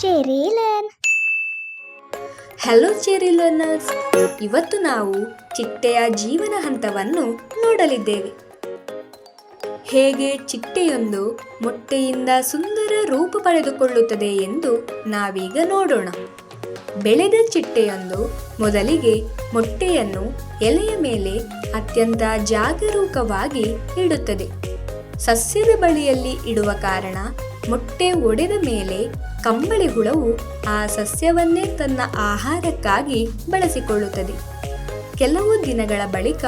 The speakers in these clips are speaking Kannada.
Cherry learn hello cherry learners ಇವತ್ತು ನಾವು ಚಿಟ್ಟೆಯ ಜೀವನ ಹಂತವನ್ನು ನೋಡಲಿದ್ದೇವೆ. ಹೇಗೆ ಚಿಟ್ಟೆಯೊಂದು ಮೊಟ್ಟೆಯಿಂದ ಸುಂದರ ರೂಪ ಪಡೆದುಕೊಳ್ಳುತ್ತದೆ ಎಂದು ನಾವೀಗ ನೋಡೋಣ. ಬೆಳೆದ ಚಿಟ್ಟೆಯೊಂದು ಮೊದಲಿಗೆ ಮೊಟ್ಟೆಯನ್ನು ಎಲೆಯ ಮೇಲೆ ಅತ್ಯಂತ ಜಾಗರೂಕವಾಗಿ ಇಡುತ್ತದೆ. ಸಸ್ಯದ ಬಳಿಯಲ್ಲಿ ಇಡುವ ಕಾರಣ ಮೊಟ್ಟೆ ಒಡೆದ ಮೇಲೆ ಕಂಬಳಿ ಹುಳವು ಆ ಸಸ್ಯವನ್ನೇ ತನ್ನ ಆಹಾರಕ್ಕಾಗಿ ಬಳಸಿಕೊಳ್ಳುತ್ತದೆ. ಕೆಲವು ದಿನಗಳ ಬಳಿಕ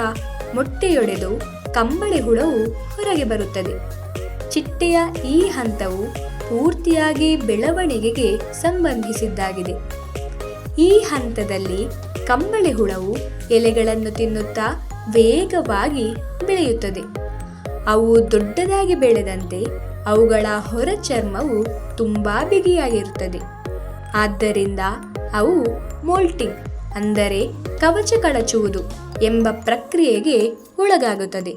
ಮೊಟ್ಟೆಯೊಡೆದು ಕಂಬಳಿ ಹುಳವು ಹೊರಗೆ ಬರುತ್ತದೆ. ಚಿಟ್ಟೆಯ ಈ ಹಂತವು ಪೂರ್ತಿಯಾಗಿ ಬೆಳವಣಿಗೆಗೆ ಸಂಬಂಧಿಸಿದ್ದಾಗಿದೆ. ಈ ಹಂತದಲ್ಲಿ ಕಂಬಳಿ ಹುಳವು ಎಲೆಗಳನ್ನು ತಿನ್ನುತ್ತಾ ವೇಗವಾಗಿ ಬೆಳೆಯುತ್ತದೆ. ಅವು ದೊಡ್ಡದಾಗಿ ಬೆಳೆದಂತೆ ಅವುಗಳ ಹೊರ ಚರ್ಮವು ತುಂಬಾ ಬಿಗಿಯಾಗಿರುತ್ತದೆ. ಆದ್ದರಿಂದ ಅವು ಮೋಲ್ಟಿಂಗ್, ಅಂದರೆ ಕವಚ ಕಳಚುವುದು, ಎಂಬ ಪ್ರಕ್ರಿಯೆಗೆ ಒಳಗಾಗುತ್ತದೆ.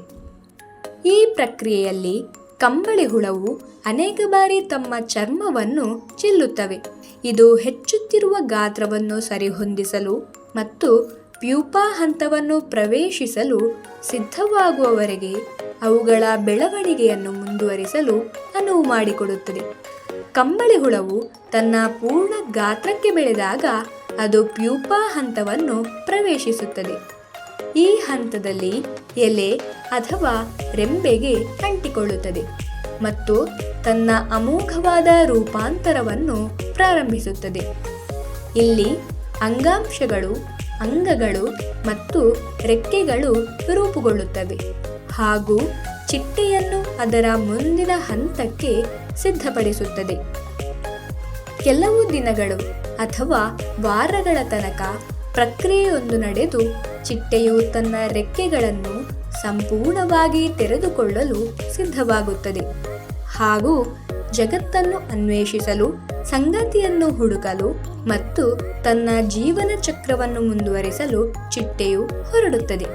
ಈ ಪ್ರಕ್ರಿಯೆಯಲ್ಲಿ ಕಂಬಳಿ ಹುಳವು ಅನೇಕ ಬಾರಿ ತಮ್ಮ ಚರ್ಮವನ್ನು ಚೆಲ್ಲುತ್ತವೆ. ಇದು ಹೆಚ್ಚುತ್ತಿರುವ ಗಾತ್ರವನ್ನು ಸರಿಹೊಂದಿಸಲು ಮತ್ತು ಪ್ಯೂಪಾ ಹಂತವನ್ನು ಪ್ರವೇಶಿಸಲು ಸಿದ್ಧವಾಗುವವರೆಗೆ ಅವುಗಳ ಬೆಳವಣಿಗೆಯನ್ನು ಮುಂದುವರಿಸಲು ಅನುವು ಮಾಡಿಕೊಡುತ್ತದೆ. ಕಂಬಳಿ ಹುಳವು ತನ್ನ ಪೂರ್ಣ ಗಾತ್ರಕ್ಕೆ ಬೆಳೆದಾಗ ಅದು ಪ್ಯೂಪಾ ಹಂತವನ್ನು ಪ್ರವೇಶಿಸುತ್ತದೆ. ಈ ಹಂತದಲ್ಲಿ ಎಲೆ ಅಥವಾ ರೆಂಬೆಗೆ ಅಂಟಿಕೊಳ್ಳುತ್ತದೆ ಮತ್ತು ತನ್ನ ಅಮೋಘವಾದ ರೂಪಾಂತರವನ್ನು ಪ್ರಾರಂಭಿಸುತ್ತದೆ. ಇಲ್ಲಿ ಅಂಗಾಂಶಗಳು ಅಂಗಗಳು ಮತ್ತು ರೆಕ್ಕೆಗಳು ರೂಪುಗೊಳ್ಳುತ್ತವೆ ಹಾಗೂ ಚಿಟ್ಟೆಯನ್ನು ಅದರ ಮುಂದಿನ ಹಂತಕ್ಕೆ ಸಿದ್ಧಪಡಿಸುತ್ತದೆ. ಕೆಲವು ದಿನಗಳು ಅಥವಾ ವಾರಗಳ ತನಕ ಪ್ರಕ್ರಿಯೆಯೊಂದು ನಡೆದು ಚಿಟ್ಟೆಯು ತನ್ನ ರೆಕ್ಕೆಗಳನ್ನು ಸಂಪೂರ್ಣವಾಗಿ ತೆರೆದುಕೊಳ್ಳಲು ಸಿದ್ಧವಾಗುತ್ತದೆ. ಹಾಗೂ ಜಗತ್ತನ್ನು ಅನ್ವೇಷಿಸಲು, ಸಂಗತಿಯನ್ನು ಹುಡುಕಲು ಮತ್ತು ತನ್ನ ಜೀವನ ಚಕ್ರವನ್ನು ಮುಂದುವರಿಸಲು ಚಿಟ್ಟೆಯು ಹೊರಡುತ್ತದೆ.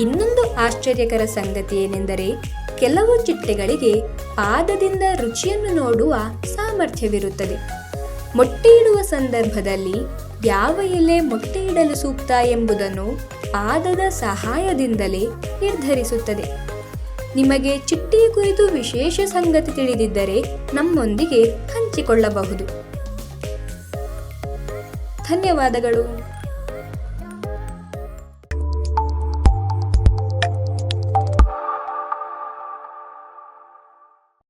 ಇನ್ನೊಂದು ಆಶ್ಚರ್ಯಕರ ಸಂಗತಿ ಏನೆಂದರೆ, ಕೆಲವು ಚಿಟ್ಟೆಗಳಿಗೆ ಪಾದದಿಂದ ರುಚಿಯನ್ನು ನೋಡುವ ಸಾಮರ್ಥ್ಯವಿರುತ್ತದೆ. ಮೊಟ್ಟೆಯಿಡುವ ಸಂದರ್ಭದಲ್ಲಿ ಯಾವ ಎಲೆ ಮೊಟ್ಟೆಯಿಡಲು ಸೂಕ್ತ ಎಂಬುದನ್ನು ಪಾದದ ಸಹಾಯದಿಂದಲೇ ನಿರ್ಧರಿಸುತ್ತದೆ. ನಿಮಗೆ ಚಿಟ್ಟಿ ಕುರಿತು ವಿಶೇಷ ಸಂಗತಿ ತಿಳಿದಿದ್ದರೆ ನಮ್ಮೊಂದಿಗೆ ಹಂಚಿಕೊಳ್ಳಬಹುದು. ಧನ್ಯವಾದಗಳು.